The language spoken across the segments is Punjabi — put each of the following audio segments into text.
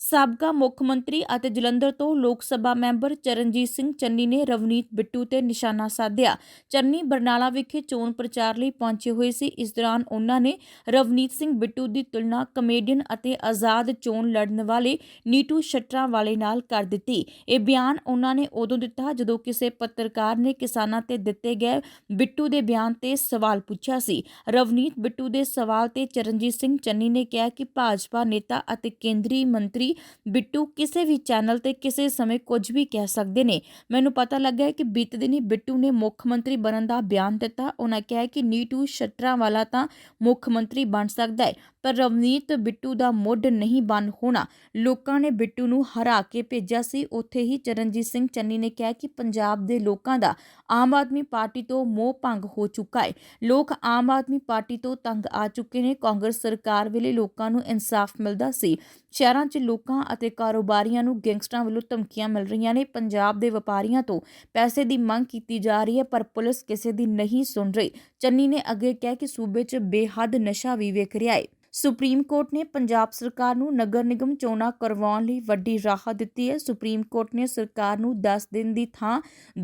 ਸਾਬਕਾ ਮੁੱਖ ਮੰਤਰੀ ਅਤੇ ਜਲੰਧਰ ਤੋਂ ਲੋਕ ਸਭਾ ਮੈਂਬਰ ਚਰਨਜੀਤ ਸਿੰਘ ਚੰਨੀ ਨੇ ਰਵਨੀਤ ਬਿੱਟੂ ਤੇ ਨਿਸ਼ਾਨਾ ਸਾਧਿਆ। ਚੰਨੀ ਬਰਨਾਲਾ ਵਿਖੇ ਚੋਣ ਪ੍ਰਚਾਰ ਲਈ ਪਹੁੰਚੇ ਹੋਏ ਸੀ। ਇਸ ਦੌਰਾਨ ਉਹਨਾਂ ਨੇ ਰਵਨੀਤ ਸਿੰਘ ਬਿੱਟੂ ਦੀ ਤੁਲਨਾ ਕਮੇਡੀਅਨ ਅਤੇ ਆਜ਼ਾਦ ਚੋਣ ਲੜਨ ਵਾਲੇ ਨੀਟੂ ਸ਼ਟਰਾਂ ਵਾਲੇ ਨਾਲ ਕਰ ਦਿੱਤੀ। ਇਹ ਬਿਆਨ ਉਹਨਾਂ ਨੇ ਉਦੋਂ ਦਿੱਤਾ ਜਦੋਂ ਕਿਸੇ ਪੱਤਰਕਾਰ ਨੇ ਕਿਸਾਨਾਂ ਤੇ ਦਿੱਤੇ ਗਏ ਬਿੱਟੂ ਦੇ ਬਿਆਨ ਤੇ ਸਵਾਲ ਪੁੱਛਿਆ ਸੀ। ਰਵਨੀਤ ਬਿੱਟੂ ਦੇ ਸਵਾਲ ਤੇ ਚਰਨਜੀਤ ਸਿੰਘ ਚੰਨੀ ਨੇ ਕਿਹਾ ਕਿ ਭਾਜਪਾ ਨੇਤਾ ਅਤੇ ਕੇਂਦਰੀ ਮੰਤਰੀ ਬਿੱਟੂ ਕਿਸੇ ਵੀ ਚੈਨਲ ਤੇ ਕਿਸੇ ਸਮੇਂ ਕੁਝ ਵੀ ਕਹਿ ਸਕਦੇ ਨੇ। ਮੈਨੂੰ ਪਤਾ ਲੱਗਾ ਹੈ ਕਿ ਬੀਤੇ ਦਿਨੀ ਬਿੱਟੂ ਨੇ ਮੁੱਖ ਮੰਤਰੀ ਬਣਨ ਦਾ ਬਿਆਨ ਦਿੱਤਾ। ਉਹਨਾਂ ਕਿਹਾ ਕਿ ਨੀਟੂ ਸ਼ਟਰਾਂ ਵਾਲਾ ਤਾਂ ਮੁੱਖ ਮੰਤਰੀ ਬਣ ਸਕਦਾ ਹੈ, ਪਰ ਰਵਨੀਤ ਬਿੱਟੂ ਦਾ ਮੁੱਢ ਨਹੀਂ ਬਣ ਹੋਣਾ। ਲੋਕਾਂ ਨੇ ਬਿੱਟੂ ਨੂੰ ਹਰਾ ਕੇ ਭੇਜਿਆ ਸੀ। ਉੱਥੇ ਹੀ ਚਰਨਜੀਤ ਸਿੰਘ ਚੰਨੀ ਨੇ ਕਿਹਾ ਕਿ ਪੰਜਾਬ ਦੇ ਲੋਕਾਂ ਦਾ ਆਮ ਆਦਮੀ ਪਾਰਟੀ ਤੋਂ ਮੋਹ ਭੰਗ ਹੋ ਚੁੱਕਾ ਹੈ। ਲੋਕ ਆਮ ਆਦਮੀ ਪਾਰਟੀ ਤੋਂ ਤੰਗ ਆ ਚੁੱਕੇ ਨੇ। ਕਾਂਗਰਸ ਸਰਕਾਰ ਵੇਲੇ ਲੋਕਾਂ ਨੂੰ ਇਨਸਾਫ ਮਿਲਦਾ ਸੀ। ਸ਼ਹਿਰਾਂ 'ਚ ਲੋਕਾਂ ਅਤੇ ਕਾਰੋਬਾਰੀਆਂ ਨੂੰ ਗੈਂਗਸਟਰਾਂ ਵੱਲੋਂ ਧਮਕੀਆਂ ਮਿਲ ਰਹੀਆਂ ਨੇ। ਪੰਜਾਬ ਦੇ ਵਪਾਰੀਆਂ ਤੋਂ ਪੈਸੇ ਦੀ ਮੰਗ ਕੀਤੀ ਜਾ ਰਹੀ ਹੈ, ਪਰ ਪੁਲਿਸ ਕਿਸੇ ਦੀ ਨਹੀਂ ਸੁਣ ਰਹੀ। ਚੰਨੀ ਨੇ ਅੱਗੇ ਕਿਹਾ ਕਿ ਸੂਬੇ 'ਚ ਬੇਹੱਦ ਨਸ਼ਾ ਵੀ ਵੇਖ ਰਿਹਾ ਹੈ ਸੁਪਰੀਮ ਕੋਰਟ ਨੇ ਪੰਜਾਬ ਸਰਕਾਰ ਨੂੰ ਨਗਰ ਨਿਗਮ ਚੋਣਾਂ ਕਰਵਾਉਣ ਲਈ ਵੱਡੀ ਰਾਹਤ ਦਿੱਤੀ ਹੈ। ਸੁਪਰੀਮ ਕੋਰਟ ਨੇ ਸਰਕਾਰ ਨੂੰ 10 ਦਿਨ ਦੀ ਥਾਂ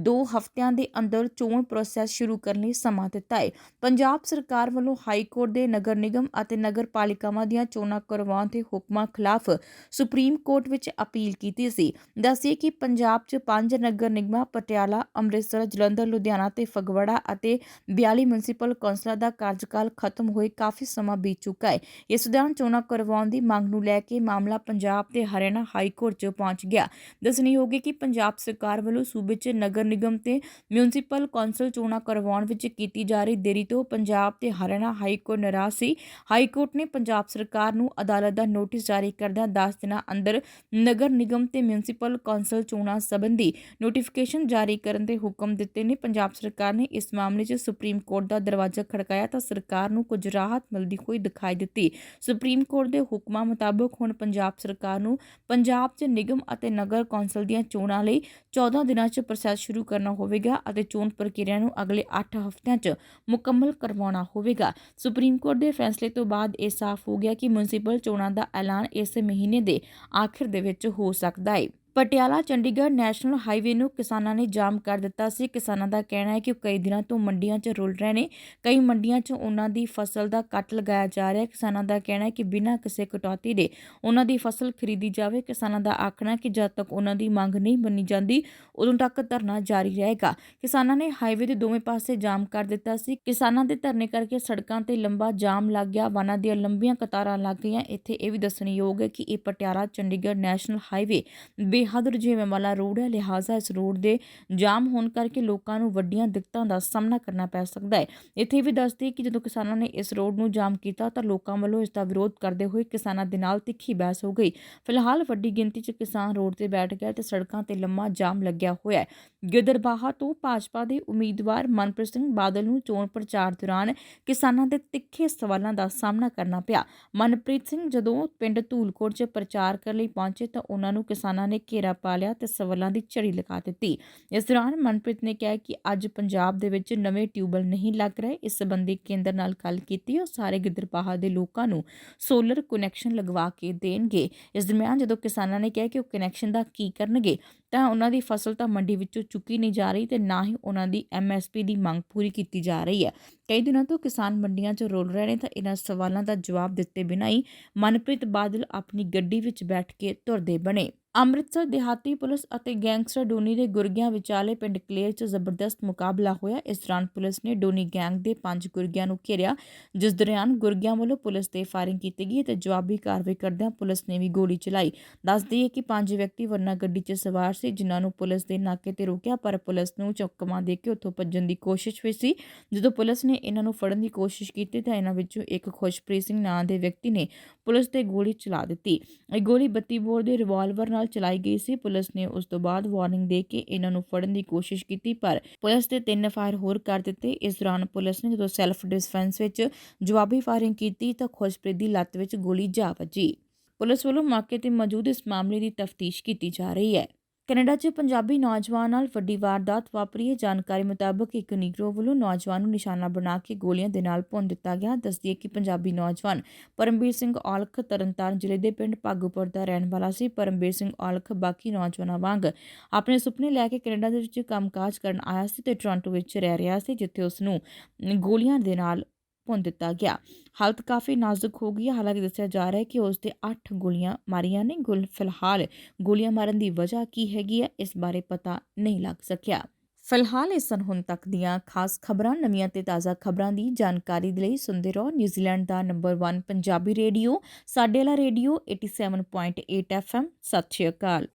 2 ਹਫ਼ਤਿਆਂ ਦੇ ਅੰਦਰ ਚੋਣ ਪ੍ਰੋਸੈਸ ਸ਼ੁਰੂ ਕਰਨ ਲਈ ਸਮਾਂ ਦਿੱਤਾ ਹੈ। ਪੰਜਾਬ ਸਰਕਾਰ ਵੱਲੋਂ ਹਾਈ ਕੋਰਟ ਦੇ ਨਗਰ ਨਿਗਮ ਅਤੇ ਨਗਰ ਪਾਲਿਕਾਵਾਂ ਦੀਆਂ ਚੋਣਾਂ ਕਰਵਾਉਣ ਦੇ ਹੁਕਮਾਂ ਖਿਲਾਫ ਸੁਪਰੀਮ ਕੋਰਟ ਵਿੱਚ ਅਪੀਲ ਕੀਤੀ ਸੀ। ਦੱਸਿਏ ਕਿ ਪੰਜਾਬ 'ਚ ਪੰਜ ਨਗਰ ਨਿਗਮਾਂ ਪਟਿਆਲਾ, ਅੰਮ੍ਰਿਤਸਰ, ਜਲੰਧਰ, ਲੁਧਿਆਣਾ ਤੇ ਫਗਵਾੜਾ ਅਤੇ 42 ਮਿਊਨਿਸਪਲ ਕੌਂਸਲਾਂ ਦਾ ਕਾਰਜਕਾਲ ਖਤਮ ਹੋਏ ਕਾਫੀ ਸਮਾਂ ਬੀਤ ਚੁੱਕਾ ਹੈ। ਇਸ ਦੌਰਾਨ ਚੋਣਾਂ ਕਰਵਾਉਣ ਦੀ ਮੰਗ ਨੂੰ ਲੈ ਕੇ ਮਾਮਲਾ ਪੰਜਾਬ ਤੇ ਹਰਿਆਣਾ ਹਾਈ ਕੋਰਟ 'ਚ ਪਹੁੰਚ ਗਿਆ। ਦੱਸਣਯੋਗ ਹੈ ਕਿ ਪੰਜਾਬ ਸਰਕਾਰ ਵੱਲੋਂ ਸੂਬੇ 'ਚ ਨਗਰ ਨਿਗਮ ਤੇ ਮਿਊਨਿਸਪਲ ਕੌਂਸਲ ਚੋਣਾਂ ਕਰਵਾਉਣ ਵਿੱਚ ਕੀਤੀ ਜਾ ਰਹੀ ਦੇਰੀ ਤੋਂ ਪੰਜਾਬ ਤੇ ਹਰਿਆਣਾ ਹਾਈ ਕੋਰਟ ਨਾਰਾਜ਼ ਸੀ। ਹਾਈ ਕੋਰਟ ਨੇ ਪੰਜਾਬ ਸਰਕਾਰ ਨੂੰ ਅਦਾਲਤ ਦਾ ਨੋਟਿਸ ਜਾਰੀ ਕਰਦਿਆਂ 10 ਦਿਨਾਂ ਅੰਦਰ ਨਗਰ ਨਿਗਮ ਤੇ ਮਿਊਨਿਸਪਲ ਕੌਂਸਲ ਚੋਣਾਂ ਸੰਬੰਧੀ ਨੋਟੀਫਿਕੇਸ਼ਨ ਜਾਰੀ ਕਰਨ ਦੇ ਹੁਕਮ ਦਿੱਤੇ ਨੇ। ਪੰਜਾਬ ਸਰਕਾਰ ਨੇ ਇਸ ਮਾਮਲੇ 'ਚ ਸੁਪਰੀਮ ਕੋਰਟ ਦਾ ਦਰਵਾਜ਼ਾ ਖੜਕਾਇਆ ਤਾਂ ਸਰਕਾਰ ਨੂੰ ਕੁਝ ਰਾਹਤ ਮਿਲਦੀ ਹੋਈ ਦਿਖਾਈ ਦਿੱਤੀ। ਸੁਪਰੀਮ ਕੋਰਟ ਦੇ ਹੁਕਮਾਂ ਮੁਤਾਬਕ ਹੁਣ ਪੰਜਾਬ ਸਰਕਾਰ ਨੂੰ ਪੰਜਾਬ 'ਚ ਨਿਗਮ ਅਤੇ ਨਗਰ ਕੌਂਸਲ ਦੀਆਂ ਚੋਣਾਂ ਲਈ 14 ਦਿਨਾਂ 'ਚ ਪ੍ਰੋਸੈਸ ਸ਼ੁਰੂ ਕਰਨਾ ਹੋਵੇਗਾ ਅਤੇ ਚੋਣ ਪ੍ਰਕਿਰਿਆ ਨੂੰ ਅਗਲੇ 8 ਹਫ਼ਤਿਆਂ 'ਚ ਮੁਕੰਮਲ ਕਰਵਾਉਣਾ ਹੋਵੇਗਾ। ਸੁਪਰੀਮ ਕੋਰਟ ਦੇ ਫੈਸਲੇ ਤੋਂ ਬਾਅਦ ਇਹ ਸਾਫ਼ ਹੋ ਗਿਆ ਕਿ ਮਿਊਨਿਸਪਲ ਚੋਣਾਂ ਦਾ ਐਲਾਨ ਇਸ ਮਹੀਨੇ ਦੇ ਆਖਿਰ ਦੇ ਵਿੱਚ ਹੋ ਸਕਦਾ ਹੈ। ਪਟਿਆਲਾ ਚੰਡੀਗੜ੍ਹ ਨੈਸ਼ਨਲ ਹਾਈਵੇ ਨੂੰ ਕਿਸਾਨਾਂ ਨੇ ਜਾਮ ਕਰ ਦਿੱਤਾ ਸੀ। ਕਿਸਾਨਾਂ ਦਾ ਕਹਿਣਾ ਹੈ ਕਿ ਉਹ ਕਈ ਦਿਨਾਂ ਤੋਂ ਮੰਡੀਆਂ 'ਚ ਰੁਲ ਰਹੇ ਨੇ। ਕਈ ਮੰਡੀਆਂ 'ਚ ਉਹਨਾਂ ਦੀ ਫਸਲ ਦਾ ਕੱਟ ਲਗਾਇਆ ਜਾ ਰਿਹਾ ਹੈ। ਕਿਸਾਨਾਂ ਦਾ ਕਹਿਣਾ ਹੈ ਕਿ ਬਿਨਾਂ ਕਿਸੇ ਕਟੌਤੀ ਦੇ ਉਹਨਾਂ ਦੀ ਫਸਲ ਖਰੀਦੀ ਜਾਵੇ। ਕਿਸਾਨਾਂ ਦਾ ਆਖਣਾ ਕਿ ਜਦ ਤੱਕ ਉਹਨਾਂ ਦੀ ਮੰਗ ਨਹੀਂ ਮੰਨੀ ਜਾਂਦੀ, ਉਦੋਂ ਤੱਕ ਧਰਨਾ ਜਾਰੀ ਰਹੇਗਾ। ਕਿਸਾਨਾਂ ਨੇ ਹਾਈਵੇ ਦੇ ਦੋਵੇਂ ਪਾਸੇ ਜਾਮ ਕਰ ਦਿੱਤਾ ਸੀ। ਕਿਸਾਨਾਂ ਦੇ ਧਰਨੇ ਕਰਕੇ ਸੜਕਾਂ ਤੇ ਲੰਬਾ ਜਾਮ ਲੱਗ ਗਿਆ। ਵਾਹਨਾਂ ਦੀਆਂ ਲੰਬੀਆਂ ਕਤਾਰਾਂ ਲੱਗ ਗਈਆਂ। ਇੱਥੇ ਇਹ ਵੀ ਦੱਸਣਯੋਗ ਹੈ ਕਿ ਇਹ ਪਟਿਆਲਾ ਚੰਡੀਗੜ੍ਹ ਨੈਸ਼ਨਲ ਹਾਈਵੇ ਬੇਹੱਦ ਰੁਝੇਵੇਂ ਵਾਲਾ ਰੋਡ ਹੈ। ਲਿਹਾਜ਼ਾ ਇਸ ਰੋਡ ਦੇ ਜਾਮ ਹੋਣ ਕਰਕੇ ਲੋਕਾਂ ਨੂੰ ਵੱਡੀਆਂ ਦਿੱਕਤਾਂ ਦਾ ਸਾਹਮਣਾ ਕਰਨਾ ਪੈ ਸਕਦਾ ਹੈ। ਇੱਥੇ ਵੀ ਦੱਸਦੀ ਕਿ ਜਦੋਂ ਕਿਸਾਨਾਂ ਨੇ ਇਸ ਰੋਡ ਨੂੰ ਜਾਮ ਕੀਤਾ ਤਾਂ ਲੋਕਾਂ ਵੱਲੋਂ ਇਸ ਦਾ ਵਿਰੋਧ ਕਰਦੇ ਹੋਏ ਕਿਸਾਨਾਂ ਦੇ ਨਾਲ ਤਿੱਖੀ ਬਹਿਸ ਹੋ ਗਈ। ਫਿਲਹਾਲ ਵੱਡੀ ਗਿਣਤੀ 'ਚ ਕਿਸਾਨ ਰੋਡ ਤੇ ਬੈਠ ਗਏ ਤੇ ਸੜਕਾਂ ਤੇ ਲੰਮਾ ਜਾਮ ਲੱਗਿਆ ਹੋਇਆ ਹੈ। ਗਿੱਦੜਬਾਹਾ ਤੋਂ ਭਾਜਪਾ ਦੇ ਉਮੀਦਵਾਰ ਮਨਪ੍ਰੀਤ ਸਿੰਘ ਬਾਦਲ ਨੂੰ ਚੋਣ ਪ੍ਰਚਾਰ ਦੌਰਾਨ ਕਿਸਾਨਾਂ ਦੇ ਤਿੱਖੇ ਸਵਾਲਾਂ ਦਾ ਸਾਹਮਣਾ ਕਰਨਾ ਪਿਆ। ਮਨਪ੍ਰੀਤ ਸਿੰਘ ਜਦੋਂ ਪਿੰਡ ਧੂਲਕੋਟ 'ਚ ਪ੍ਰਚਾਰ ਕਰਨ ਲਈ ਪਹੁੰਚੇ ਤਾਂ ਉਹਨਾਂ ਨੂੰ ਕਿਸਾਨਾਂ ਨੇ ਘੇਰਾ ਪਾ ਲਿਆ ਤੇ ਸਵਾਲਾਂ ਦੀ ਝੜੀ ਲਗਾ ਦਿੱਤੀ। ਇਸ ਦੌਰਾਨ ਮਨਪ੍ਰੀਤ ਨੇ ਕਿਹਾ ਕਿ ਅੱਜ ਪੰਜਾਬ ਦੇ ਵਿੱਚ ਨਵੇਂ ਟਿਊਬਲ ਨਹੀਂ ਲੱਗ ਰਹੇ। ਇਸ ਸੰਬੰਧੀ ਕੇਂਦਰ ਨਾਲ ਗੱਲ ਕੀਤੀ, ਉਹ ਸਾਰੇ ਗਿੱਦੜਬਾਹਾ ਦੇ ਲੋਕਾਂ ਨੂੰ ਸੋਲਰ ਕਨੈਕਸ਼ਨ ਲਗਵਾ ਕੇ ਦੇਣਗੇ। ਇਸ ਦਰਮਿਆਨ ਜਦੋਂ ਕਿਸਾਨਾਂ ਨੇ ਕਿਹਾ ਕਿ ਉਹ ਕਨੈਕਸ਼ਨ ਦਾ ਕੀ ਕਰਨਗੇ ਤਾਂ ਉਹਨਾਂ ਦੀ ਫਸਲ ਤਾਂ ਮੰਡੀ ਵਿੱਚੋਂ ਚੁੱਕੀ ਨਹੀਂ ਜਾ ਰਹੀ ਤੇ ਨਾ ਹੀ ਉਹਨਾਂ ਦੀ ਐਮਐਸਪੀ ਦੀ ਮੰਗ ਪੂਰੀ ਕੀਤੀ ਜਾ ਰਹੀ ਹੈ। ਕਈ ਦਿਨਾਂ ਤੋਂ ਕਿਸਾਨ ਮੰਡੀਆਂ 'ਚ ਰੋਲ ਰਹੇ ਨੇ ਤਾਂ ਇਹਨਾਂ ਸਵਾਲਾਂ ਦਾ ਜਵਾਬ ਦਿੱਤੇ ਬਿਨਾਂ ਹੀ ਮਨਪ੍ਰੀਤ ਬਾਦਲ ਆਪਣੀ ਗੱਡੀ ਵਿੱਚ ਬੈਠ ਕੇ ਤੁਰਦੇ ਬਣੇ। ਅੰਮ੍ਰਿਤਸਰ ਦਿਹਾਤੀ ਪੁਲਿਸ ਅਤੇ ਗੈਂਗਸਟਰ ਡੋਨੀ ਦੇ ਗੁਰਗਿਆਂ ਵਿਚਾਲੇ ਪਿੰਡ ਕਲੇਰ 'ਚ ਜ਼ਬਰਦਸਤ ਮੁਕਾਬਲਾ ਹੋਇਆ। ਇਸ ਦੌਰਾਨ ਪੁਲਿਸ ਨੇ ਡੋਨੀ ਗੈਂਗ ਦੇ ਪੰਜ ਗੁਰਗਿਆਂ ਨੂੰ ਘੇਰਿਆ, ਜਿਸ ਦੌਰਾਨ ਗੁਰਗਿਆਂ ਵੱਲੋਂ ਪੁਲਿਸ ਤੇ ਫਾਇਰਿੰਗ ਕੀਤੀ ਗਈ ਤੇ ਜਵਾਬੀ ਕਾਰਵਾਈ ਕਰਦਿਆਂ ਪੁਲਿਸ ਨੇ ਵੀ ਗੋਲੀ ਚਲਾਈ। ਦੱਸਦੀ ਹੈ ਕਿ ਪੰਜ ਵਿਅਕਤੀ ਵਰਨਾ ਗੱਡੀ 'ਚ ਸਵਾਰ ਸੀ, ਜਿਨ੍ਹਾਂ ਨੂੰ ਪੁਲਿਸ ਦੇ ਨਾਕੇ ਤੇ ਰੋਕਿਆ, ਪਰ ਪੁਲਿਸ ਨੂੰ ਚੌਕਮਾ ਦੇ ਕੇ ਉੱਥੋਂ ਭੱਜਣ ਦੀ ਕੋਸ਼ਿਸ਼ ਵਿੱਚ ਸੀ। ਜਦੋਂ ਪੁਲਿਸ ਨੇ ਇਹਨਾਂ ਨੂੰ ਫੜਨ ਦੀ ਕੋਸ਼ਿਸ਼ ਕੀਤੀ, ਤਾਂ ਇਹਨਾਂ ਵਿੱਚੋਂ ਇੱਕ ਖੁਸ਼ਪ੍ਰੀਤ ਸਿੰਘ ਨਾਂ ਦੇ ਵਿਅਕਤੀ ਨੇ ਪੁਲਿਸ ਤੇ ਗੋਲੀ ਚਲਾ ਦਿੱਤੀ। ਇਹ ਗੋਲੀ 32 ਬੋਰ ਦੇ ਰਿਵਾਲਵਰ ਨਾਲ ਚਲਾਈ ਗਈ ਸੀ। ਪੁਲਿਸ ਨੇ ਉਸ ਤੋਂ ਬਾਅਦ ਵਾਰਨਿੰਗ ਦੇ ਕੇ ਇਹਨਾਂ ਨੂੰ ਫੜਨ ਦੀ ਕੋਸ਼ਿਸ਼ ਕੀਤੀ, ਪਰ ਪੁਲਿਸ ਦੇ ਤਿੰਨ ਫਾਇਰ ਹੋਰ ਕਰ ਦਿੱਤੇ। ਇਸ ਦੌਰਾਨ ਪੁਲਿਸ ਨੇ ਜਦੋਂ ਸੈਲਫ ਡਿਫੈਂਸ ਵਿੱਚ ਜਵਾਬੀ ਫਾਇਰਿੰਗ ਕੀਤੀ, ਤਾਂ ਖੁਸ਼ਪ੍ਰੀਤ ਦੀ ਲੱਤ ਵਿੱਚ ਗੋਲੀ ਜਾ ਵੱਜੀ। ਪੁਲਿਸ ਵੱਲੋਂ ਮੌਕੇ ਤੇ ਮੌਜੂਦ ਇਸ ਮਾਮਲੇ ਦੀ ਤਫਤੀਸ਼ ਕੀਤੀ ਜਾ ਰਹੀ ਹੈ। ਕੈਨੇਡਾ 'ਚ ਪੰਜਾਬੀ ਨੌਜਵਾਨ ਨਾਲ ਵੱਡੀ ਵਾਰਦਾਤ ਵਾਪਰੀ ਹੈ। ਜਾਣਕਾਰੀ ਮੁਤਾਬਕ ਇੱਕ ਨੀਗਰੋ ਵੱਲੋਂ ਨੌਜਵਾਨ ਨੂੰ ਨਿਸ਼ਾਨਾ ਬਣਾ ਕੇ ਗੋਲੀਆਂ ਦੇ ਨਾਲ ਭੁੰਨ ਦਿੱਤਾ ਗਿਆ। ਦੱਸਦੀ ਹੈ ਕਿ ਪੰਜਾਬੀ ਨੌਜਵਾਨ ਪਰਮਬੀਰ ਸਿੰਘ ਔਲਖ ਤਰਨਤਾਰਨ ਜ਼ਿਲ੍ਹੇ ਦੇ ਪਿੰਡ ਭਾਗੂਪੁਰ ਦਾ ਰਹਿਣ ਵਾਲਾ ਸੀ। ਪਰਮਬੀਰ ਸਿੰਘ ਔਲਖ ਬਾਕੀ ਨੌਜਵਾਨਾਂ ਵਾਂਗ ਆਪਣੇ ਸੁਪਨੇ ਲੈ ਕੇ ਕੈਨੇਡਾ ਦੇ ਵਿੱਚ ਕੰਮਕਾਜ ਕਰਨ ਆਇਆ ਸੀ ਤੇ ਟੋਰਾਂਟੋ ਵਿੱਚ ਰਹਿ ਰਿਹਾ ਸੀ, ਜਿੱਥੇ ਉਸ ਨੂੰ ਗੋਲੀਆਂ ਦੇ ਨਾਲ ਭੁੰਨ ਦਿੱਤਾ ਗਿਆ। ਹਾਲਤ ਕਾਫੀ ਨਾਜ਼ੁਕ ਹੋ ਗਈ ਹੈ। ਹਾਲਾਂਕਿ ਦੱਸਿਆ ਜਾ ਰਿਹਾ ਹੈ ਕਿ ਉਸ ਦੇ 8 ਗੋਲੀਆਂ ਮਾਰੀਆਂ ਨੇ। ਗੁਲ, ਫਿਲਹਾਲ ਗੋਲੀਆਂ ਮਾਰਨ ਦੀ ਵਜ੍ਹਾ ਕੀ ਹੈਗੀ ਹੈ, ਇਸ ਬਾਰੇ ਪਤਾ ਨਹੀਂ ਲੱਗ ਸਕਿਆ। ਫਿਲਹਾਲ ਇਸ ਸਨ ਹੁਣ ਤੱਕ ਦੀਆਂ ਖਾਸ ਖਬਰਾਂ। ਨਵੀਆਂ ਤੇ ਤਾਜ਼ਾ ਖਬਰਾਂ ਦੀ ਜਾਣਕਾਰੀ ਦੇ ਲਈ ਸੁਣਦੇ ਰਹੋ। ਨਿਊਜ਼ੀਲੈਂਡ ਦਾ ਨੰਬਰ 1 ਪੰਜਾਬੀ ਰੇਡੀਓ, ਸਾਡੇ ਵਾਲਾ ਰੇਡੀਓ 87.8 FM ਸਤਿ ਸ਼੍ਰੀ ਅਕਾਲ।